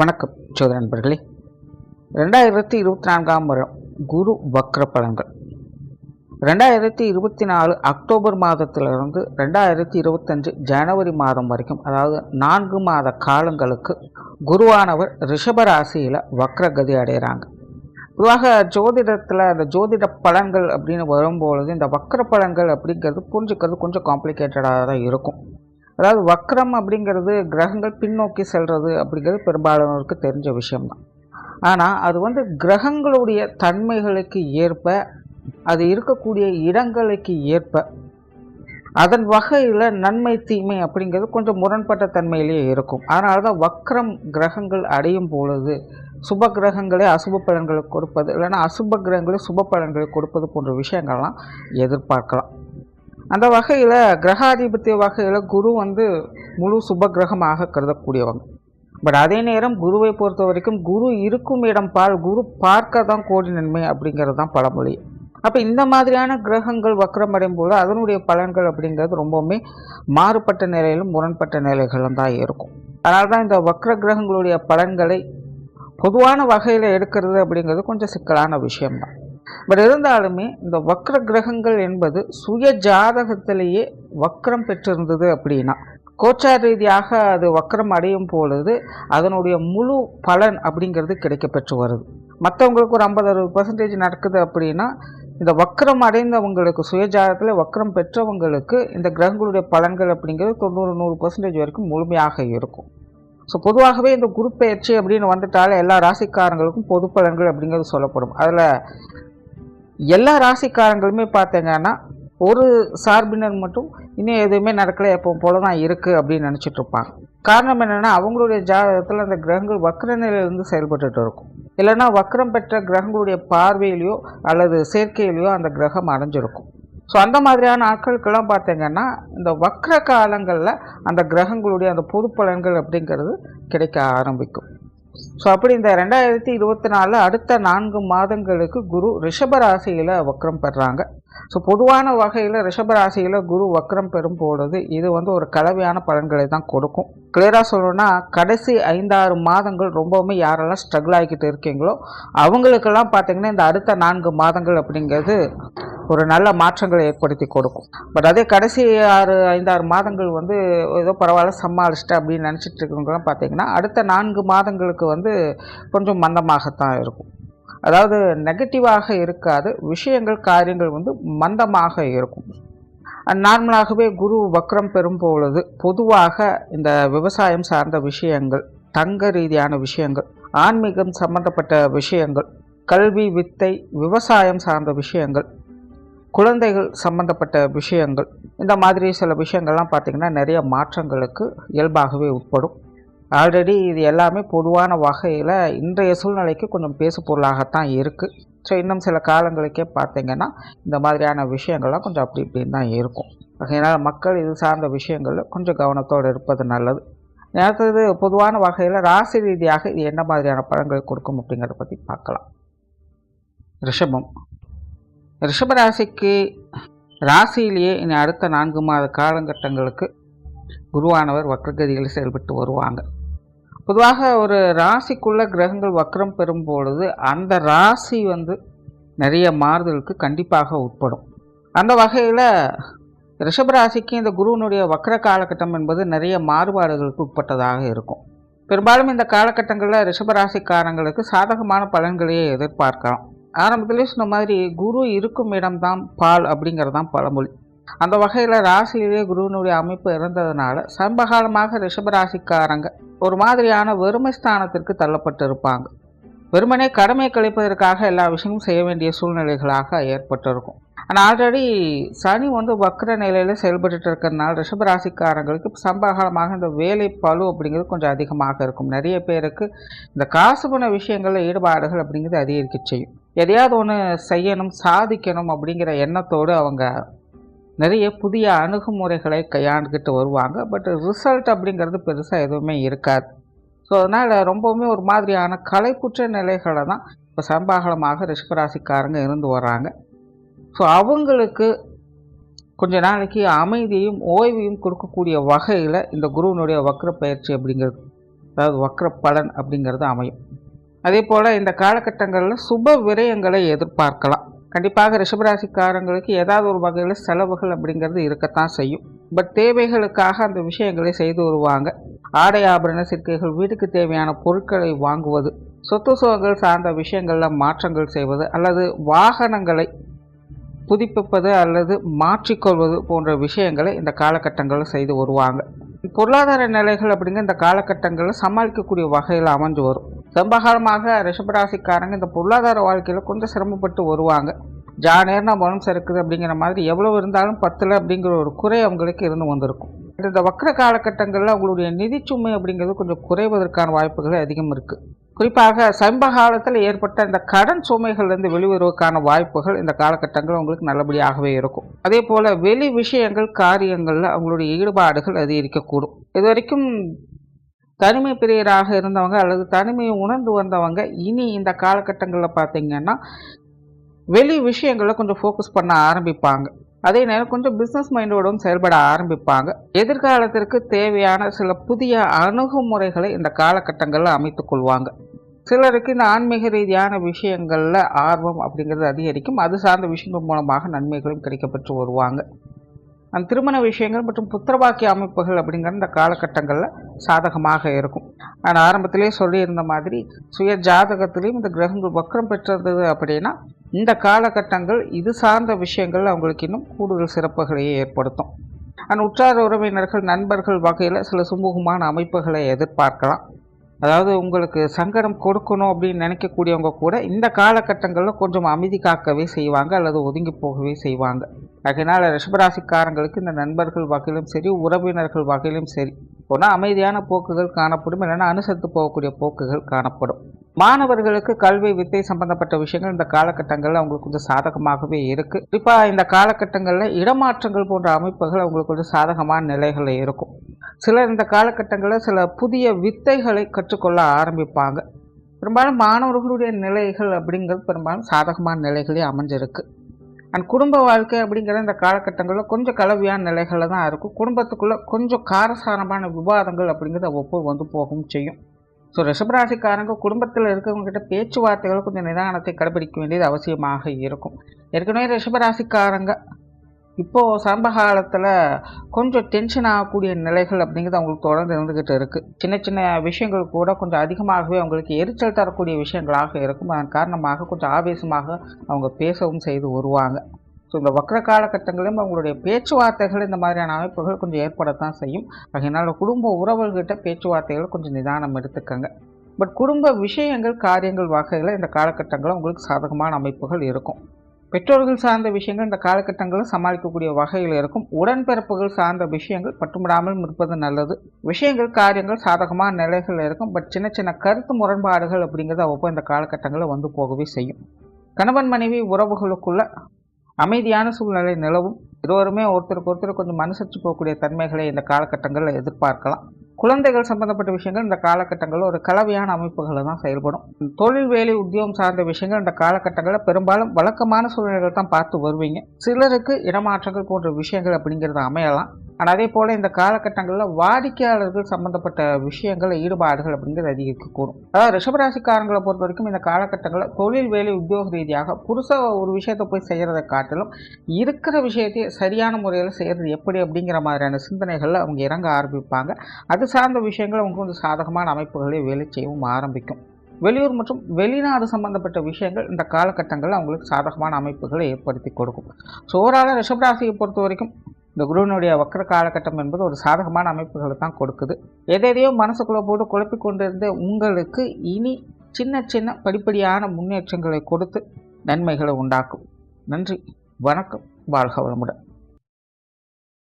வணக்கம் சோதர நண்பர்களே. ரெண்டாயிரத்தி இருபத்தி நான்காம் வருடம் குரு வக்ர பலன்கள். ரெண்டாயிரத்தி இருபத்தி நாலு அக்டோபர் மாதத்திலிருந்து ரெண்டாயிரத்தி இருபத்தஞ்சு ஜனவரி மாதம் வரைக்கும் அதாவது நான்கு மாத காலங்களுக்கு குருவானவர் ரிஷபராசியில் வக்ரகதி அடைகிறாங்க. பொதுவாக ஜோதிடத்தில் அந்த ஜோதிட பலன்கள் அப்படின்னு வரும்பொழுது இந்த வக்ர பலன்கள் அப்படிங்கிறது புரிஞ்சுக்கிறது கொஞ்சம் காம்ப்ளிகேட்டடாக தான் இருக்கும். அதாவது வக்ரம் அப்படிங்கிறது கிரகங்கள் பின்னோக்கி செல்வது அப்படிங்கிறது பெரும்பாலானோருக்கு தெரிஞ்ச விஷயம்தான். ஆனால் அது வந்து கிரகங்களுடைய தன்மைகளுக்கு ஏற்ப அது இருக்கக்கூடிய இடங்களுக்கு ஏற்ப அதன் வகையில் நன்மை தீமை அப்படிங்கிறது கொஞ்சம் முரண்பட்ட தன்மையிலேயே இருக்கும். அதனால தான் வக்ரம் கிரகங்கள் அடையும் பொழுது சுப கிரகங்களே அசுப பலன்களை கொடுப்பது இல்லைன்னா அசுப கிரகங்களே சுப பலன்களை கொடுப்பது போன்ற விஷயங்கள்லாம் எதிர்பார்க்கலாம். அந்த வகையில் கிரகாதிபத்திய வகையில் குரு வந்து முழு சுப கிரகமாக கருதக்கூடியவங்க. பட் அதே நேரம் குருவை பொறுத்த வரைக்கும் குரு இருக்கும் இடம் பால் குரு பார்க்க தான் கோடி நன்மை அப்படிங்கிறது தான் பழமொழி. அப்போ இந்த மாதிரியான கிரகங்கள் வக்கரமடையும் போது அதனுடைய பலன்கள் அப்படிங்கிறது ரொம்பவுமே மாறுபட்ட நிலையிலும் முரண்பட்ட நிலைகளும் தான் இருக்கும். அதனால தான் இந்த வக்ர கிரகங்களுடைய பலன்களை பொதுவான வகையில் எடுக்கிறது அப்படிங்கிறது கொஞ்சம் சிக்கலான விஷயம்தான். பட் இருந்தாலுமே இந்த வக்ர கிரகங்கள் என்பது சுய ஜாதகத்திலேயே வக்ரம் பெற்றிருந்தது அப்படின்னா கோச்சார் ரீதியாக அது வக்ரம் அடையும் பொழுது அதனுடைய முழு பலன் அப்படிங்கிறது கிடைக்க பெற்று வருது. மற்றவங்களுக்கு ஒரு ஐம்பது அறுபது பர்சன்டேஜ் நடக்குது அப்படின்னா இந்த வக்ரம் அடைந்தவங்களுக்கு சுயஜாதத்தில் வக்ரம் பெற்றவங்களுக்கு இந்த கிரகங்களுடைய பலன்கள் அப்படிங்கிறது தொண்ணூறு நூறு பர்சன்டேஜ் வரைக்கும் முழுமையாக இருக்கும். ஸோ பொதுவாகவே இந்த குரு பயிற்சி அப்படின்னு வந்துட்டாலே எல்லா ராசிக்காரங்களுக்கும் பொது பலன்கள் அப்படிங்கிறது சொல்லப்படும். அதில் எல்லா ராசிக்காரங்களுமே பார்த்தீங்கன்னா ஒரு சார்பினர் மட்டும் இன்னும் எதுவுமே நடக்கலை எப்போ போல தான் இருக்குது அப்படின்னு நினச்சிட்டு இருப்பாங்க. காரணம் என்னென்னா அவங்களுடைய ஜாதகத்தில் அந்த கிரகங்கள் வக்கர நிலையிலிருந்து செயல்பட்டுட்டு இருக்கும். இல்லைன்னா வக்கரம் பெற்ற கிரகங்களுடைய பார்வையிலையோ அல்லது சேர்க்கையிலையோ அந்த கிரகம் அடைஞ்சிருக்கும். ஸோ அந்த மாதிரியான ஆட்களுக்கெல்லாம் பார்த்தீங்கன்னா இந்த வக்ர காலங்களில் அந்த கிரகங்களுடைய அந்த பொது பலன்கள் அப்படிங்கிறது கிடைக்க ஆரம்பிக்கும். ஸோ அப்படி இந்த ரெண்டாயிரத்தி இருபத்தி நாலு அடுத்த நான்கு மாதங்களுக்கு குரு ரிஷபராசியில் வக்ரம் பெறாங்க. ஸோ பொதுவான வகையில் ரிஷபராசியில் குரு வக்ரம் பெறும் பொழுது இது வந்து ஒரு கலவையான பலன்களை தான் கொடுக்கும். கிளியராக சொல்லணும்னா கடைசி ஐந்தாறு மாதங்கள் ரொம்பவுமே யாரெல்லாம் ஸ்ட்ரகிள் ஆகிக்கிட்டு இருக்கீங்களோ அவங்களுக்கெல்லாம் பார்த்தீங்கன்னா இந்த அடுத்த நான்கு மாதங்கள் அப்படிங்கிறது ஒரு நல்ல மாற்றங்களை ஏற்படுத்தி கொடுக்கும். பட் அதே கடைசி ஆறு ஐந்தாறு மாதங்கள் வந்து ஏதோ பரவாயில்ல சமாளிச்சிட்டு அப்படின்னு நினச்சிட்டு இருக்கிறவங்களாம் பார்த்தீங்கன்னா அடுத்த நான்கு மாதங்களுக்கு வந்து கொஞ்சம் மந்தமாகத்தான் இருக்கும். அதாவது நெகட்டிவாக இருக்காது விஷயங்கள் காரியங்கள் வந்து மந்தமாக இருக்கும். நார்மலாகவே குரு வக்ரம் பெறும் பொழுது பொதுவாக இந்த விவசாயம் சார்ந்த விஷயங்கள் தங்க ரீதியான விஷயங்கள் ஆன்மீகம் சம்பந்தப்பட்ட விஷயங்கள் கல்வி வித்தை விவசாயம் சார்ந்த விஷயங்கள் குழந்தைகள் சம்பந்தப்பட்ட விஷயங்கள் இந்த மாதிரி சில விஷயங்கள்லாம் பார்த்திங்கன்னா நிறைய மாற்றங்களுக்கு இயல்பாகவே உட்படும். ஆல்ரெடி இது எல்லாமே பொதுவான வகையில் இன்றைய சூழ்நிலைக்கு கொஞ்சம் பேசு பொருளாகத்தான் இருக்குது ஸோ இன்னும் சில காலங்களுக்கே பார்த்திங்கன்னா இந்த மாதிரியான விஷயங்கள்லாம் கொஞ்சம் அப்படி இப்படின்னு தான் இருக்கும். அதனால் மக்கள் இது சார்ந்த விஷயங்களில் கொஞ்சம் கவனத்தோடு இருப்பது நல்லது. அடுத்தது பொதுவான வகையில் ராசி ரீதியாக இது என்ன மாதிரியான பழங்கள் கொடுக்கும் அப்படிங்கிறத பற்றி பார்க்கலாம். ரிஷபம். ரிஷபராசிக்கு ராசியிலேயே இனி அடுத்த நான்கு மாத காலகட்டங்களுக்கு குருவானவர் வக்ரகதியில் செயல்பட்டு வருவாங்க. பொதுவாக ஒரு ராசிக்குள்ள கிரகங்கள் வக்ரம் பெறும் பொழுது அந்த ராசி வந்து நிறைய மாறுதலுக்கு கண்டிப்பாக உட்படும். அந்த வகையில் ரிஷபராசிக்கு இந்த குருவனுடைய வக்ர காலகட்டம் என்பது நிறைய மாறுபாடுகளுக்கு உட்பட்டதாக இருக்கும். பெரும்பாலும் இந்த காலகட்டங்களில் ரிஷபராசிக்காரங்களுக்கு சாதகமான பலன்களையே எதிர்பார்க்கலாம். ஆரம்பத்திலே சொன்ன மாதிரி குரு இருக்கும் இடம்தான் பால் அப்படிங்கிறது தான் பழமொழி. அந்த வகையில் ராசியிலேயே குருவினுடைய அமைப்பு இருந்ததுனால சம்பகாலமாக ரிஷபராசிக்காரங்க ஒரு மாதிரியான வெறுமை ஸ்தானத்திற்கு தள்ளப்பட்டு இருப்பாங்க வெறுமனே கடமை கழிப்பதற்காக எல்லா விஷயமும் செய்ய வேண்டிய சூழ்நிலைகளாக ஏற்பட்டிருக்கும். ஆனால் ஆல்ரெடி சனி வந்து வக்கர நிலையில் செயல்பட்டு இருக்கிறதுனால ரிஷபராசிக்காரங்களுக்கு சம்பகாலமாக இந்த வேலை பழு அப்படிங்கிறது கொஞ்சம் அதிகமாக இருக்கும். நிறைய பேருக்கு இந்த காசு பண விஷயங்களில் ஈடுபாடுகள் அப்படிங்கிறது அதிகரிக்க செய்யும். எதையாவது ஒன்று செய்யணும் சாதிக்கணும் அப்படிங்கிற எண்ணத்தோடு அவங்க நிறைய புதிய அணுகுமுறைகளை கையாண்டுக்கிட்டு வருவாங்க. பட் ரிசல்ட் அப்படிங்கிறது பெருசாக எதுவுமே இருக்காது. ஸோ அதனால் ரொம்பவுமே ஒரு மாதிரியான கலைக்குற்ற நிலைகளை தான் இப்போ சம்பாகலமாக ரிஷ்கராசிக்காரங்க இருந்து வர்றாங்க. ஸோ அவங்களுக்கு கொஞ்ச நாளைக்கு அமைதியும் ஓய்வையும் கொடுக்கக்கூடிய வகையில் இந்த குருவினுடைய வக்ர பயிற்சி அப்படிங்கிறது அதாவது வக்ர பலன் அப்படிங்கிறது அமையும். அதே போல் இந்த காலகட்டங்களில் சுப விரயங்களை எதிர்பார்க்கலாம். கண்டிப்பாக ரிஷபராசிக்காரங்களுக்கு ஏதாவது ஒரு வகையில் செலவுகள் அப்படிங்கிறது இருக்கத்தான் செய்யும். பட் தேவைகளுக்காக அந்த விஷயங்களை செய்து வருவாங்க. ஆடை ஆபரண சேர்க்கைகள் வீட்டுக்கு தேவையான பொருட்களை வாங்குவது சொத்து சுகங்கள் சார்ந்த விஷயங்களில் மாற்றங்கள் செய்வது அல்லது வாகனங்களை புதுப்பிப்பது அல்லது மாற்றிக்கொள்வது போன்ற விஷயங்களை இந்த காலகட்டங்களில் செய்து வருவாங்க. பொருளாதார நிலைகள் அப்படிங்கிற இந்த காலகட்டங்களில் சமாளிக்கக்கூடிய வகையில் அமைஞ்சு வரும். சம்பகாலமாக ரிஷபராசிக்காரங்க இந்த பொருளாதார வாழ்க்கையில் கொஞ்சம் சிரமப்பட்டு வருவாங்க. ஜா நேரம் மனம் சறுக்குது அப்படிங்கிற மாதிரி எவ்வளோ இருந்தாலும் பத்தில் அப்படிங்கிற ஒரு குறை அவங்களுக்கு இருந்து வந்திருக்கும். இந்த வக்கர காலகட்டங்களில் அவங்களுடைய நிதிச்சுமை அப்படிங்கிறது கொஞ்சம் குறைவதற்கான வாய்ப்புகள் அதிகம் இருக்குது குறிப்பாக சமீப காலத்தில் ஏற்பட்ட இந்த கடன் சுமைகள்லேருந்து வெளிவருவதற்கான வாய்ப்புகள் இந்த காலகட்டங்கள் அவங்களுக்கு நல்லபடியாகவே இருக்கும். அதே போல் வெளி விஷயங்கள் காரியங்களில் அவங்களுடைய ஈடுபாடுகள் அதிகரிக்கக்கூடும். இது வரைக்கும் தனிமை பிரியராக இருந்தவங்க அல்லது தனிமையை உணர்ந்து வந்தவங்க இனி இந்த காலகட்டங்களில் பார்த்தீங்கன்னா வெளி விஷயங்களை கொஞ்சம் ஃபோக்கஸ் பண்ண ஆரம்பிப்பாங்க. அதே நேரம் கொஞ்சம் பிஸ்னஸ் மைண்டோடும் செயல்பட ஆரம்பிப்பாங்க. எதிர்காலத்திற்கு தேவையான சில புதிய அணுகுமுறைகளை இந்த காலகட்டங்களில் அமைத்துக்கொள்வாங்க சிலருக்கு இந்த ஆன்மீக ரீதியான விஷயங்களில் ஆர்வம் அப்படிங்கிறது அதிகரிக்கும். அது சார்ந்த விஷயங்கள் மூலமாக நன்மைகளும் கிடைக்கப்பெற்று வருவாங்க. அந்த திருமண விஷயங்கள் மற்றும் புத்திரபாக்கிய அமைப்புகள் அப்படிங்கிற இந்த காலகட்டங்களில் சாதகமாக இருக்கும். நான் ஆரம்பத்திலே சொல்லியிருந்த மாதிரி சுய ஜாதகத்திலையும் இந்த கிரகங்கள் வக்கரம் பெற்றது அப்படின்னா இந்த காலகட்டங்கள் இது சார்ந்த விஷயங்கள் அவங்களுக்கு இன்னும் கூடுதல் சிறப்புகளையே ஏற்படுத்தும். அண்ட் உற்றார உறவினர்கள் நண்பர்கள் வகையில் சில சுமூகமான அமைப்புகளை எதிர்பார்க்கலாம். அதாவது உங்களுக்கு சங்கடம் கொடுக்கணும் அப்படின்னு நினைக்கக்கூடியவங்க கூட இந்த காலகட்டங்களில் கொஞ்சம் அமைதி காக்கவே செய்வாங்க அல்லது ஒதுங்கி போகவே செய்வாங்க. அதனால் ரிஷபராசிக்காரங்களுக்கு இந்த நண்பர்கள் வகையிலும் சரி உறவினர்கள் வகையிலும் சரி ஒன்றா அமைதியான போக்குகள் காணப்படும் இல்லைன்னா அனுசரித்து போகக்கூடிய போக்குகள் காணப்படும். மாணவர்களுக்கு கல்வி வித்தை சம்பந்தப்பட்ட விஷயங்கள் இந்த காலகட்டங்களில் அவங்களுக்கு கொஞ்சம் சாதகமாகவே இருக்குது குறிப்பாக இந்த காலகட்டங்களில் இடமாற்றங்கள் போன்ற அமைப்புகள் அவங்களுக்கு கொஞ்சம் சாதகமான நிலைகளில் இருக்கும். சிலர் இந்த காலகட்டங்களில் சில புதிய வித்தைகளை கற்றுக்கொள்ள ஆரம்பிப்பாங்க. பெரும்பாலும் மாணவர்களுடைய நிலைகள் அப்படிங்கிறது பெரும்பாலும் சாதகமான நிலைகளே அமைஞ்சிருக்கு. அண்ட் குடும்ப வாழ்க்கை அப்படிங்கிற இந்த காலகட்டங்களில் கொஞ்சம் கலவையான நிலைகளில் தான் இருக்கும். குடும்பத்துக்குள்ளே கொஞ்சம் காரசாரமான விவாதங்கள் அப்படிங்கிறது ஒப்பு வந்து போகவும் செய்யும். ஸோ ரிஷபராசிக்காரங்க குடும்பத்தில் இருக்கிறவங்ககிட்ட பேச்சுவார்த்தைகள் கொஞ்சம் நிதானத்தை கடைபிடிக்க வேண்டியது அவசியமாக இருக்கும். ஏற்கனவே ரிஷபராசிக்காரங்க இப்போது சம்பகாலத்தில் கொஞ்சம் டென்ஷன் ஆகக்கூடிய நிலைகள் அப்படிங்கிறது அவங்களுக்கு தொடர்ந்து இருந்துக்கிட்டு இருக்குது சின்ன சின்ன விஷயங்கள் கூட கொஞ்சம் அதிகமாகவே அவங்களுக்கு எரிச்சல் தரக்கூடிய விஷயங்களாக இருக்கும். அதன் காரணமாக கொஞ்சம் ஆவேசமாக அவங்க பேசவும் செய்து வருவாங்க. ஸோ இந்த வக்கர காலகட்டங்களிலும் அவங்களுடைய பேச்சுவார்த்தைகள் இந்த மாதிரியான அமைப்புகள் கொஞ்சம் ஏற்படத்தான் செய்யும். அதனால் குடும்ப உறவுகள்கிட்ட பேச்சுவார்த்தைகள் கொஞ்சம் நிதானம் எடுத்துக்கங்க. பட் குடும்ப விஷயங்கள் காரியங்கள் வகையில் இந்த காலகட்டங்களில் உங்களுக்கு சாதகமான அமைப்புகள் இருக்கும். பெற்றோர்கள் சார்ந்த விஷயங்கள் இந்த காலகட்டங்களில் சமாளிக்கக்கூடிய வகையில் இருக்கும். உடன்பிறப்புகள் சார்ந்த விஷயங்கள் பட்டுமிடாமல் இருப்பது நல்லது. விஷயங்கள் காரியங்கள் சாதகமான நிலைகள் இருக்கும். பட் சின்ன சின்ன கருத்து முரண்பாடுகள் அப்படிங்கிறது அவ்வப்போ இந்த காலகட்டங்களில் வந்து போகவே செய்யும். கணவன் மனைவி உறவுகளுக்குள்ள அமைதியான சூழ்நிலை நிலவும். இருவருமே ஒருத்தருக்கு ஒருத்தர் கொஞ்சம் மனுசரிச்சு போகக்கூடிய தன்மைகளை இந்த காலகட்டங்களில் எதிர்பார்க்கலாம். குழந்தைகள் சம்பந்தப்பட்ட விஷயங்கள் இந்த காலகட்டங்களில் ஒரு கலவையான அமைப்புகளில் தான் செயல்படும். தொழில் வேலை உத்தியோகம் சார்ந்த விஷயங்கள் இந்த காலகட்டங்களில் பெரும்பாலும் வழக்கமான சூழ்நிலைகள் தான் பார்த்து வருவீங்க. சிலருக்கு இடமாற்றங்கள் போன்ற விஷயங்கள் அப்படிங்கிறது அமையலாம். ஆனால் அதே போல் இந்த காலகட்டங்களில் வாடிக்கையாளர்கள் சம்மந்தப்பட்ட விஷயங்கள் ஈடுபாடுகள் அப்படிங்கிறது அதிகரிக்கக்கூடும் அதாவது ரிஷபராசிக்காரங்களை பொறுத்த வரைக்கும் இந்த காலகட்டங்களில் தொழில் வேலை உத்தியோக ரீதியாக புதுசாக ஒரு விஷயத்தை போய் செய்கிறதை காட்டிலும் இருக்கிற விஷயத்தையே சரியான முறையில் செய்கிறது எப்படி அப்படிங்கிற மாதிரியான சிந்தனைகளில் அவங்க இறங்க ஆரம்பிப்பாங்க. அது சார்ந்த விஷயங்கள் அவங்க வந்து சாதகமான அமைப்புகளை வேலை செய்யவும் ஆரம்பிக்கும். வெளியூர் மற்றும் வெளிநாடு சம்பந்தப்பட்ட விஷயங்கள் இந்த காலகட்டங்களில் அவங்களுக்கு சாதகமான அமைப்புகளை ஏற்படுத்தி கொடுக்கும். ஸோ ஓவராலாக ரிஷபராசியை பொறுத்த வரைக்கும் இந்த குருவினுடைய வக்கர காலகட்டம் என்பது ஒரு சாதகமான அமைப்புகளை தான் கொடுக்குது. எதையோ மனசுக்குள்ளே போட்டு குழப்பி கொண்டிருந்த உங்களுக்கு இனி சின்ன சின்ன படிப்படியான முன்னேற்றங்களை கொடுத்து நன்மைகளை உண்டாக்கும். நன்றி. வணக்கம். வாழ்க வளமுடன்.